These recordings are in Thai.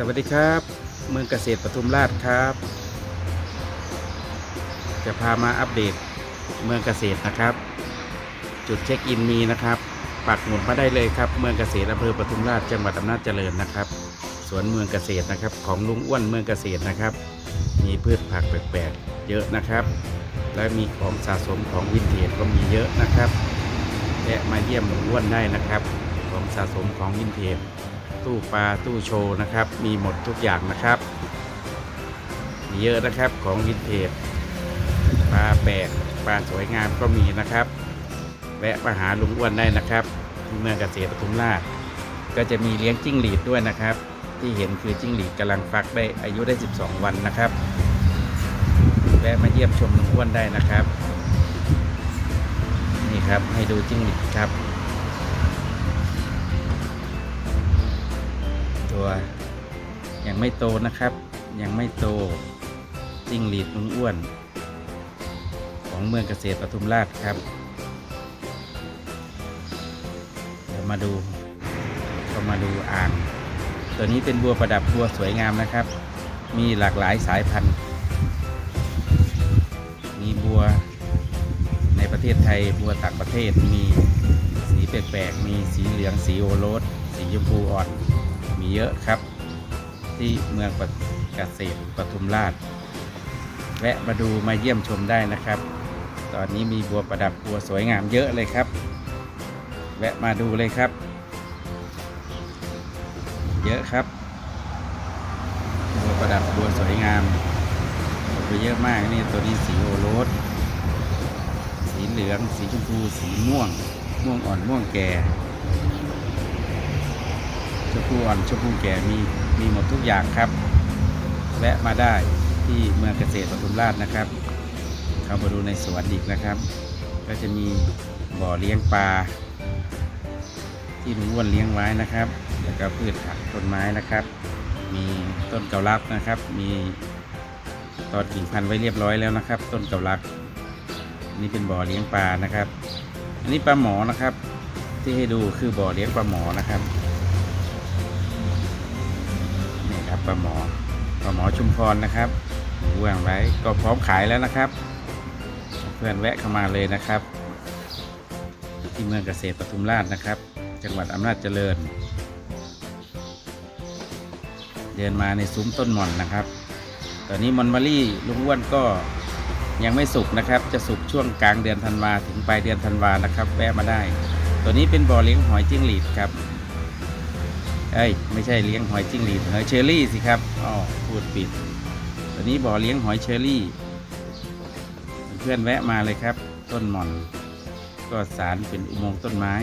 สวัสดีครับเมืองเกษตรปทุมราชครับ จะพามาอัปเดตเมืองเกษตรนะครับ จุดเช็คอินมีนะครับปักหมุดมาได้เลยครับ เมืองเกษตรอำเภอปทุมราชจังหวัดอำนาจเจริญนะครับสวนเมืองเกษตรนะครับ ของลุงอ้วนเมืองเกษตรนะครับ มีพืชผักแปลกๆเยอะนะครับ และมีของสะสมของวินเทจก็มีเยอะนะครับและมาเยี่ยมลุงอ้วนได้นะครับ ของสะสมของวินเทจ ตู้ปลาตู้โชว์นะครับ มีหมดทุกอย่างนะครับมีเยอะนะครับของวินเทจปลาแปลกปลาสวยงามก็มีนะครับแวะมาหาลุงอ้วนได้นะครับที่เมืองเกษตรปทุมราชก็จะมีเลี้ยงจิ้งหรีดด้วยนะครับ ที่เห็นคือจิ้งหรีดกำลังฟักได้อายุได้ 12 วันนะครับแวะมาเยี่ยมชมลุงอ้วนได้นะครับ นี่ครับให้ดูจิ้งหรีดครับ ตัวยังไม่โตนะครับ ยังไม่โตจิ้งหรีดลุงอ้วน ของเมืองเกษตรปทุมราชครับ เดี๋ยวมาดูก็มาดูอ่างตัวนี้เป็นบัวประดับบัวสวยงามนะครับ มีหลากหลายสายพันธุ์ มีบัวในประเทศไทยบัวต่างประเทศมีสีแปลกๆมีสีเหลืองสีโอรสสีชมพูอ่อน มีเยอะครับ ที่เมืองปเกษตรปทุมราชแวะมาดูมาเยี่ยมชมได้นะครับ ตอนนี้มีบัวประดับบัวสวยงามเยอะเลยครับ แวะมาดูเลยครับ เยอะครับ บัวประดับบัวสวยงามบัวเยอะมากนี่ตัวนี้สีโอรสสีเหลือง สีชมพู สีม่วง ม่วงอ่อนม่วงแก่ พูอ่อนชมพูแก่มีมีหมดทุกอย่างครับแวะมาได้ที่เมืองเกษตรปทุมราชนะครับ เข้ามาดูในสวนอีกนะครับ ก็จะมีบ่อเลี้ยงปลาที่ลุงอ้วนเลี้ยงไว้นะครับ แล้วก็พืชผักต้นไม้นะครับ มีต้นเกาลัดนะครับ มีตอนกิ่งพันธุ์ไว้เรียบร้อยแล้วนะครับ ต้นเกาลัดนนี่เป็นบ่อเลี้ยงปลานะครับ อันนี้ปลาหมอนะครับ ที่ให้ดูคือบ่อเลี้ยงปลาหมอนะครับ ปลาหมอปลาหมอชุมพรนะครับวางไว้ก็พร้อมขายแล้วนะครับ เพื่อนแวะเข้ามาเลยนะครับที่เมืองเกษตรปทุมราชนะครับ จังหวัดอำนาจเจริญ เดินมาในซุ้มต้นหม่อนนะครับ ตอนนี้มอนมารี่ลุงอ้วนก็ยังไม่สุกนะครับ จะสุกช่วงกลางเดือนธันวาถึงปลายเดือนธันวานะครับ แวะมาได้ ตัวนี้เป็นบ่อเลี้ยงหอยจิ้งหรีดครับ เอ้ยไม่ใช่เลี้ยงหอยจิ้งหรีดหอยเชอรี่สิครับอ๋อพูดผิดตัวนี้บ่อเลี้ยงหอยเชอรี่ เพื่อนแวะมาเลยครับ ต้นหม่อน ก็สารเป็นอุโมงค์ต้นไม้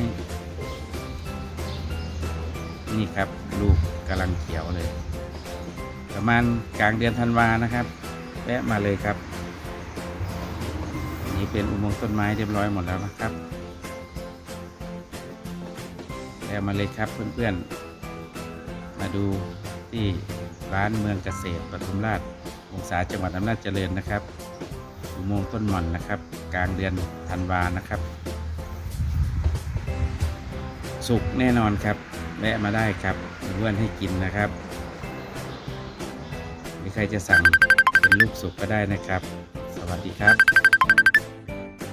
นี่ครับลูกกำลังเขียวเลย ประมาณกลางเดือนธันวานะครับ แวะมาเลยครับนี่เป็นอุโมงค์ต้นไม้เรียบร้อยหมดแล้วนะครับแวะมาเลยครับเพื่อนๆ มาดูที่ร้านเมืองเกษตรปทุมราชวงศาจังหวัดอำนาจเจริญนะครับอุโมงค์ต้นหม่อนนะครับ กลางเดือนธันวานะครับ สุกแน่นอนครับแวะมาได้ครับเพื่อนให้กินนะครับ หรือใครจะสั่งเป็นลูกสุกก็ได้นะครับ สวัสดีครับ